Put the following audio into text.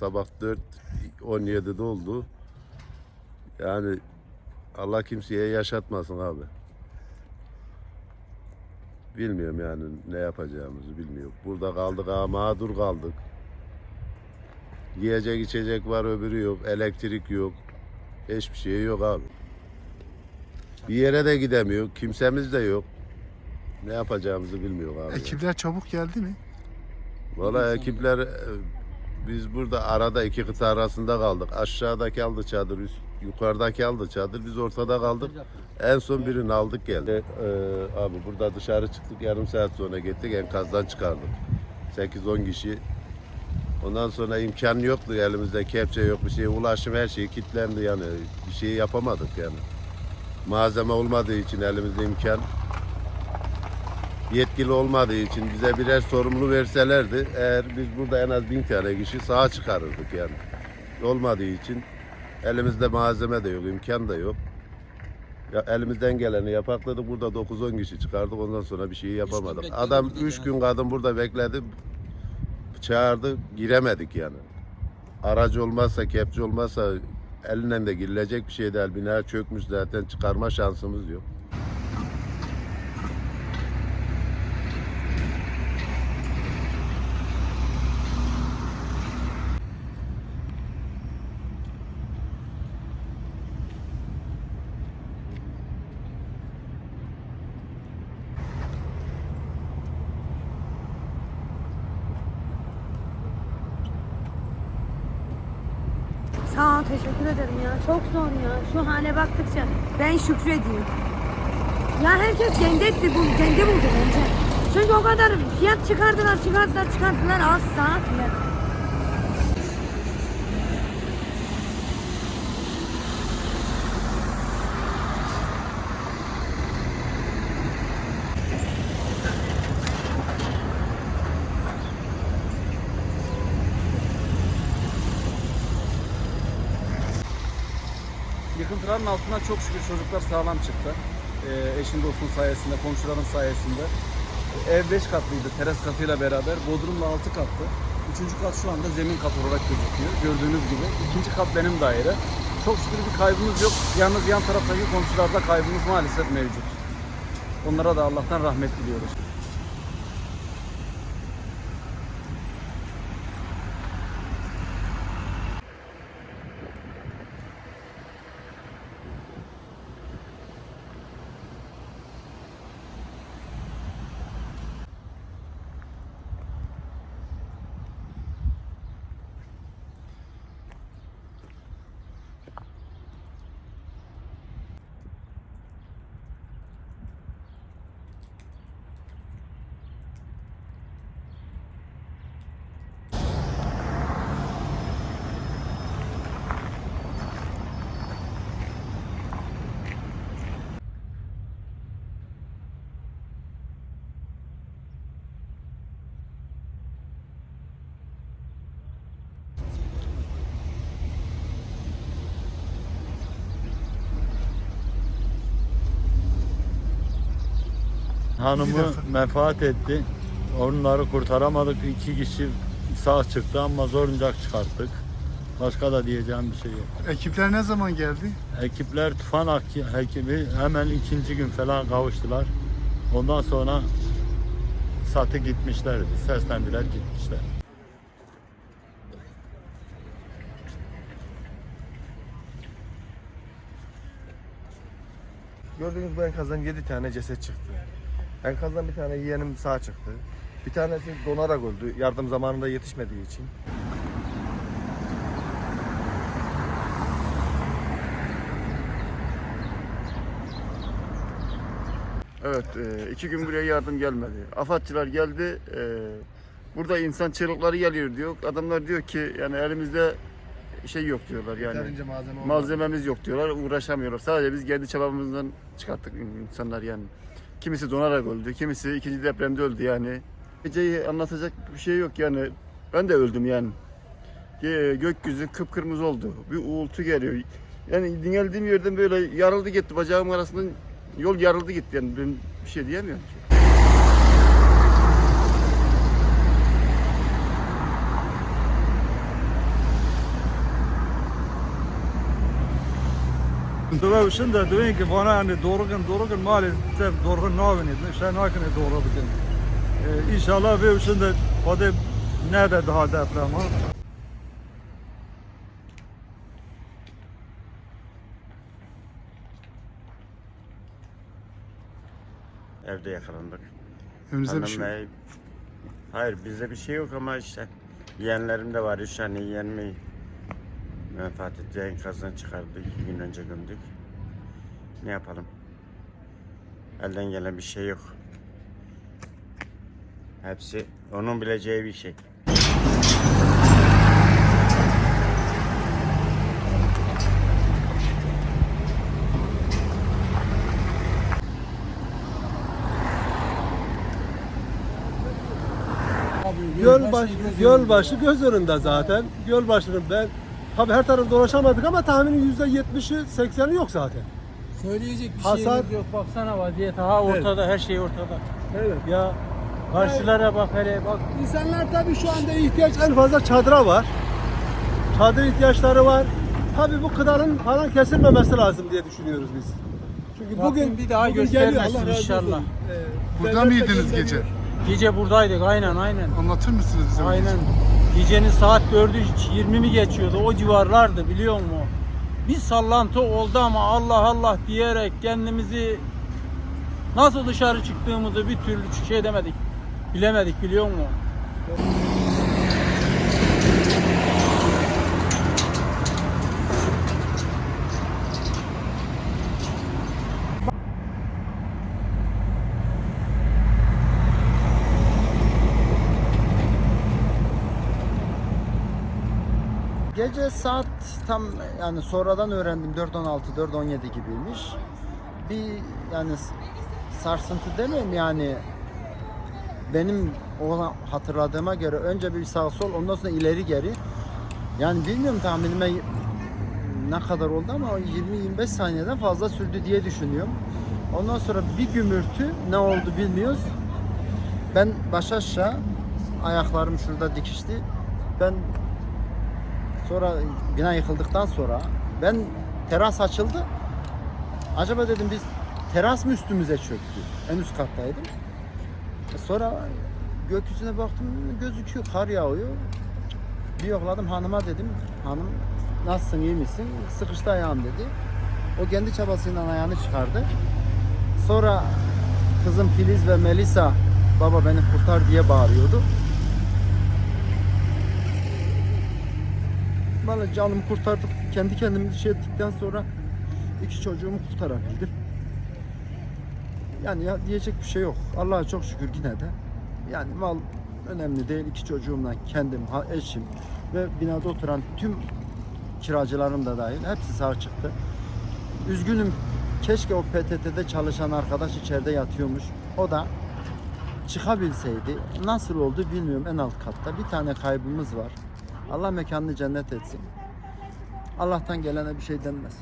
sabah 4 17'de oldu. Yani Allah kimseye yaşatmasın abi. Bilmiyorum yani ne yapacağımızı bilmiyorum. Burada kaldık ha mağdur kaldık. Yiyecek içecek var öbürü yok. Elektrik yok. Hiçbir şey yok abi. Bir yere de gidemiyor. Kimsemiz de yok. Ne yapacağımızı bilmiyor abi. Ekipler çabuk geldi mi? Valla ekipler biz burada arada iki kıta arasında kaldık. Aşağıdaki aldı çadır, üst, yukarıdaki aldı çadır. Biz ortada kaldık. En son birini aldık geldi. Ee, abi burada dışarı çıktık yarım saat sonra gittik enkazdan çıkardık. 8-10 kişi. Ondan sonra imkan yoktu elimizde kepçe yok bir şey. Ulaşım her şey kilitlendi yani. Bir şey yapamadık yani. Malzeme olmadığı için elimizde imkan yetkili olmadığı için bize birer sorumlu verselerdi eğer biz burada en az bin tane kişi sağa çıkarırdık yani. Olmadığı için elimizde malzeme de yok, imkan da yok. Ya elimizden geleni yapakladık. Burada 9-10 kişi çıkardık. Ondan sonra bir şey yapamadık. bekledi Adam burada 3 yani. gün kadın burada bekledi. Çağırdı. Giremedik yani. Aracı olmazsa, kepçe olmazsa elinden de girilecek bir şey değil. Bina çökmüş zaten. Çıkarma şansımız yok. Sağ ol, teşekkür ederim ya. Çok zor ya. Şu hale baktıkça ben şükrediyorum. Ya herkes kendi etti, bu, kendi buldu bence. Çünkü o kadar fiyat çıkardılar, çıkardılar, çıkardılar. Az fiyat. Yıkıntıların altından çok şükür çocuklar sağlam çıktı. Ee, eşin dostun sayesinde, komşuların sayesinde. Ev 5 katlıydı teras katıyla beraber. Bodrum'la 6 katlı. Üçüncü kat şu anda zemin kat olarak gözüküyor. Gördüğünüz gibi. İkinci kat benim daire. Çok şükür bir kaybımız yok. Yalnız yan taraftaki komşularda kaybımız maalesef mevcut. Onlara da Allah'tan rahmet diliyoruz. Hanımı defa. menfaat etti. Onları kurtaramadık. İki kişi sağ çıktı ama zorunca çıkarttık. Başka da diyeceğim bir şey yok. Ekipler ne zaman geldi? Ekipler tufan ak- ekibi hemen ikinci gün falan kavuştular. Ondan sonra satı gitmişlerdi. Seslendiler gitmişler. Gördüğünüz bu enkazdan 7 tane ceset çıktı. Enkazdan bir tane yeğenim sağ çıktı. Bir tanesi donarak öldü. Yardım zamanında yetişmediği için. Evet, e, iki gün buraya yardım gelmedi. Afatçılar geldi. e, Burada insan çığlıkları geliyor diyor. Adamlar diyor ki yani elimizde şey yok diyorlar yani. Yeterince malzeme olmadı. Malzememiz yok diyorlar, uğraşamıyorlar. Sadece biz kendi çabamızdan çıkarttık insanlar yani. Kimisi donarak öldü, kimisi ikinci depremde öldü yani. Geceyi anlatacak bir şey yok yani. Ben de öldüm yani. Gökyüzü kıpkırmızı oldu. Bir uğultu geliyor. Yani dingeldiğim yerden böyle yarıldı gitti. Bacağım arasından yol yarıldı gitti yani. Ben bir şey diyemiyorum ki. دوه شن ده دوین که وانا یعنی دورگن دورگن مال تف دورگن ناونید نشه نکنه دوره بکن ایشالله به شن ده خود نده daha deprem ha. Evde yakalandık. Önünüze bir şey Hanım yok. ve- Hayır bizde bir şey yok ama işte yeğenlerim de var. Üç tane yeğenimi vefat etti. Enkazdan çıkardık. iki gün önce gömdük. Ne yapalım? Elden gelen bir şey yok. Hepsi onun bileceği bir şey. Gölbaşı, Gölbaşı göz önünde zaten. Gölbaşı'nın ben tabii her tarafı dolaşamadık ama tahminin yüzde yetmişi, sekseni yok zaten. Söyleyecek bir Hasar- şeyimiz yok. Baksana vaziyet. Ha ortada her şey ortada. Evet. Ya karşılara bak hele bak. İnsanlar tabii şu anda ihtiyaç en fazla çadıra var. Çadır ihtiyaçları var. Tabii bu kıdanın falan kesilmemesi lazım diye düşünüyoruz biz. Çünkü Rabbim bugün bir daha göstermesin inşallah. Ee, Burada devlet de mıydınız gönderiyor. gece? Gece buradaydık aynen aynen. Anlatır mısınız bize? Aynen. Gece? Gecenin saat 4'ü 20 mi geçiyordu o civarlardı biliyor musun? Bir sallantı oldu ama Allah Allah diyerek kendimizi nasıl dışarı çıktığımızı bir türlü şey edemedik. Bilemedik biliyor musun? Gece saat tam yani sonradan öğrendim 4.16 4.17 gibiymiş. Bir yani sarsıntı demeyeyim yani benim o hatırladığıma göre önce bir sağ sol ondan sonra ileri geri. Yani bilmiyorum tahminime ne kadar oldu ama 20-25 saniyeden fazla sürdü diye düşünüyorum. Ondan sonra bir gümürtü ne oldu bilmiyoruz. Ben baş aşağı ayaklarım şurada dikişti. Ben Sonra bina yıkıldıktan sonra ben teras açıldı. Acaba dedim biz teras mı üstümüze çöktü? En üst kattaydım. E Sonra gökyüzüne baktım gözüküyor kar yağıyor. Bir yokladım hanıma dedim. Hanım nasılsın iyi misin? Sıkıştı ayağım dedi. O kendi çabasıyla ayağını çıkardı. Sonra kızım Filiz ve Melisa baba beni kurtar diye bağırıyordu. Valla canımı kurtardık. Kendi kendimi şey ettikten sonra iki çocuğumu kurtarabildim. Yani ya diyecek bir şey yok. Allah'a çok şükür yine de. Yani mal önemli değil. İki çocuğumla kendim, eşim ve binada oturan tüm kiracılarım da dahil hepsi sağ çıktı. Üzgünüm. Keşke o PTT'de çalışan arkadaş içeride yatıyormuş. O da çıkabilseydi nasıl oldu bilmiyorum en alt katta. Bir tane kaybımız var. Allah mekanını cennet etsin. Allah'tan gelene bir şey denmez.